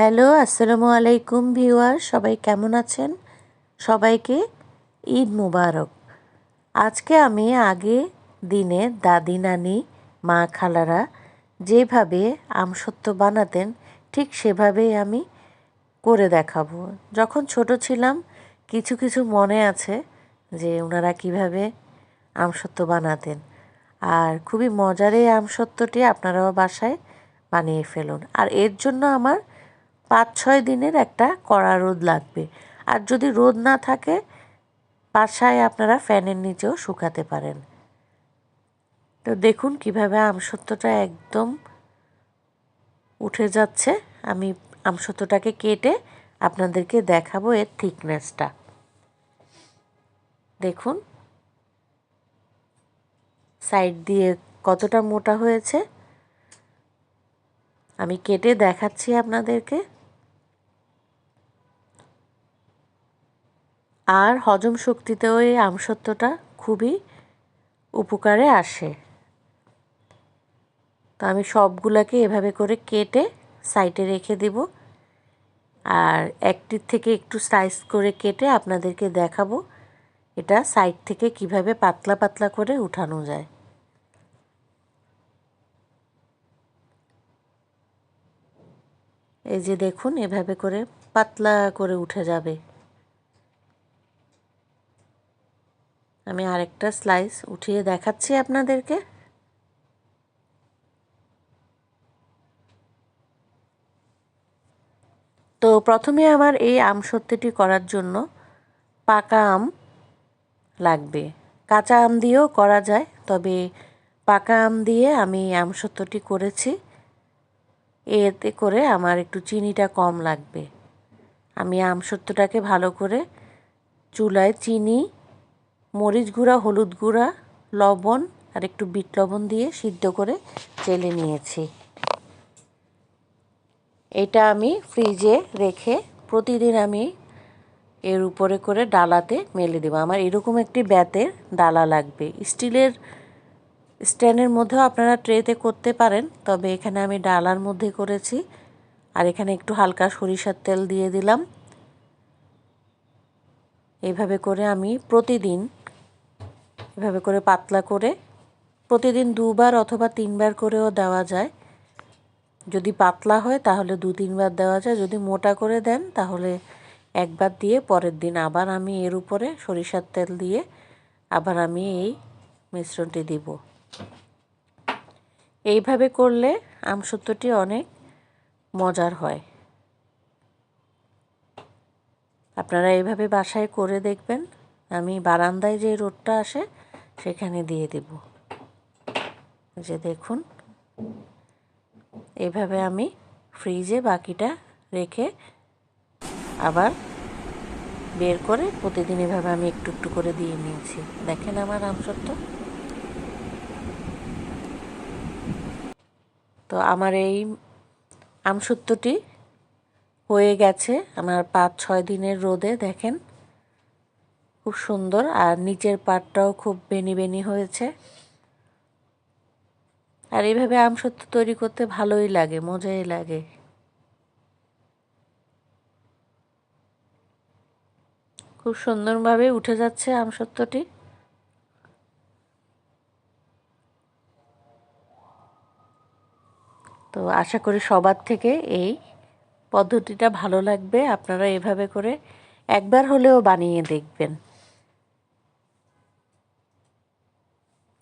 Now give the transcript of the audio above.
Hello, আসসালামু আলাইকুম viewer, সবাই কেমন আছেন? সবাইকে ঈদ মুবারক। আজকে আমি আগে দিনে দাদি, নানি, মা, খালারা যেভাবে আমসত্ত্ব বানাতেন, ঠিক সেভাবেই আমি করে দেখাবো। যখন ছোট ছিলাম, কিছু কিছু মনে আছে যে ওনারা কীভাবে আমসত্ত্ব বানাতেন। আর খুবই মজার এই আমসত্ত্বটি আপনারাও বাসায় বানিয়ে ফেলুন। আর এর জন্য আমার পাঁচ ছয় দিনের একটা কড়া রোদ লাগবে। আর যদি রোদ না থাকে, বাসায় আপনারা ফ্যানের নিচেও শুকাতে পারেন। তো দেখুন কীভাবে আমসত্ত্বটা একদম উঠে যাচ্ছে। আমি আমসত্ত্বটাকে কেটে আপনাদেরকে দেখাবো এর থিকনেসটা। দেখুন। সাইড দিয়ে কতটা মোটা হয়েছে। আমি কেটে দেখাচ্ছি আপনাদেরকে। আর হজম শক্তিতেও এই আমসত্ত্বটা খুবই উপকারে আসে। তো আমি সবগুলোকে এভাবে করে কেটে সাইডে রেখে দেব। আর একটির থেকে একটু সাইজ করে কেটে আপনাদেরকে দেখাবো এটা সাইড থেকে কীভাবে পাতলা পাতলা করে উঠানো যায়। এই যে দেখুন, এভাবে করে পাতলা করে উঠে যাবে। আমি আরেকটা স্লাইস উঠিয়ে দেখাচ্ছি আপনাদেরকে। তো প্রথমে আমার এই আম সত্যিটি করার জন্য পাকা আম লাগবে। কাঁচা আম দিয়েও করা যায়, তবে পাকা আম দিয়ে আমি আম সত্যটি করেছি। এতে করে আমার একটু চিনিটা কম লাগবে। আমি আম সত্যটাকে ভালো করে চুলায় চিনি মরিচ গুঁড়া, হলুদ গুঁড়া, লবণ আর একটু বিট লবণ দিয়ে সিদ্ধ করে চেলে নিয়েছি। এটা আমি ফ্রিজে রেখে প্রতিদিন আমি এর উপরে করে ডালাতে মেলে দেবো। আমার এরকম একটি ব্যাতের ডালা লাগবে। স্টিলের স্ট্যান্ডের মধ্যেও আপনারা ট্রেতে করতে পারেন, তবে এখানে আমি ডালার মধ্যে করেছি আর এখানে একটু হালকা সরিষার তেল দিয়ে দিলাম। এইভাবে করে আমি প্রতিদিন এভাবে করে পাতলা করে প্রতিদিন দুবার অথবা তিনবার করেও দেওয়া যায়। যদি পাতলা হয় তাহলে দু তিনবার দেওয়া যায়। যদি মোটা করে দেন তাহলে একবার দিয়ে পরের দিন আবার আমি এর উপরে সরিষার তেল দিয়ে আবার আমি এই মিশ্রণটি দিব। এইভাবে করলে আমসত্ত্বটি অনেক মজার হয়। আপনারা এইভাবে বাসায় করে দেখবেন। আমি বারান্দায় যে রোডটা আসে সেখানে দিয়ে দেব। যে দেখুন, এভাবে আমি ফ্রিজে বাকিটা রেখে আবার বের করে প্রতিদিন এভাবে আমি একটু একটু করে দিয়ে নিয়েছি। দেখেন আমার আমসত্ব তো আমার এই আমসত্বটি হয়ে গেছে আমার পাঁচ ছয় দিনের রোদে, দেখেন। খুব সুন্দর আর নিচের পাটটাও খুব বেনি বেনি হয়েছে। আর এইভাবে আমসত্ব তৈরি করতে ভালোই লাগে, মজাই লাগে। খুব সুন্দরভাবে উঠে যাচ্ছে আমসত্বটি তো আশা করি সবার থেকে এই পদ্ধতিটা ভালো লাগবে। আপনারা এভাবে করে একবার হলেও বানিয়ে দেখবেন।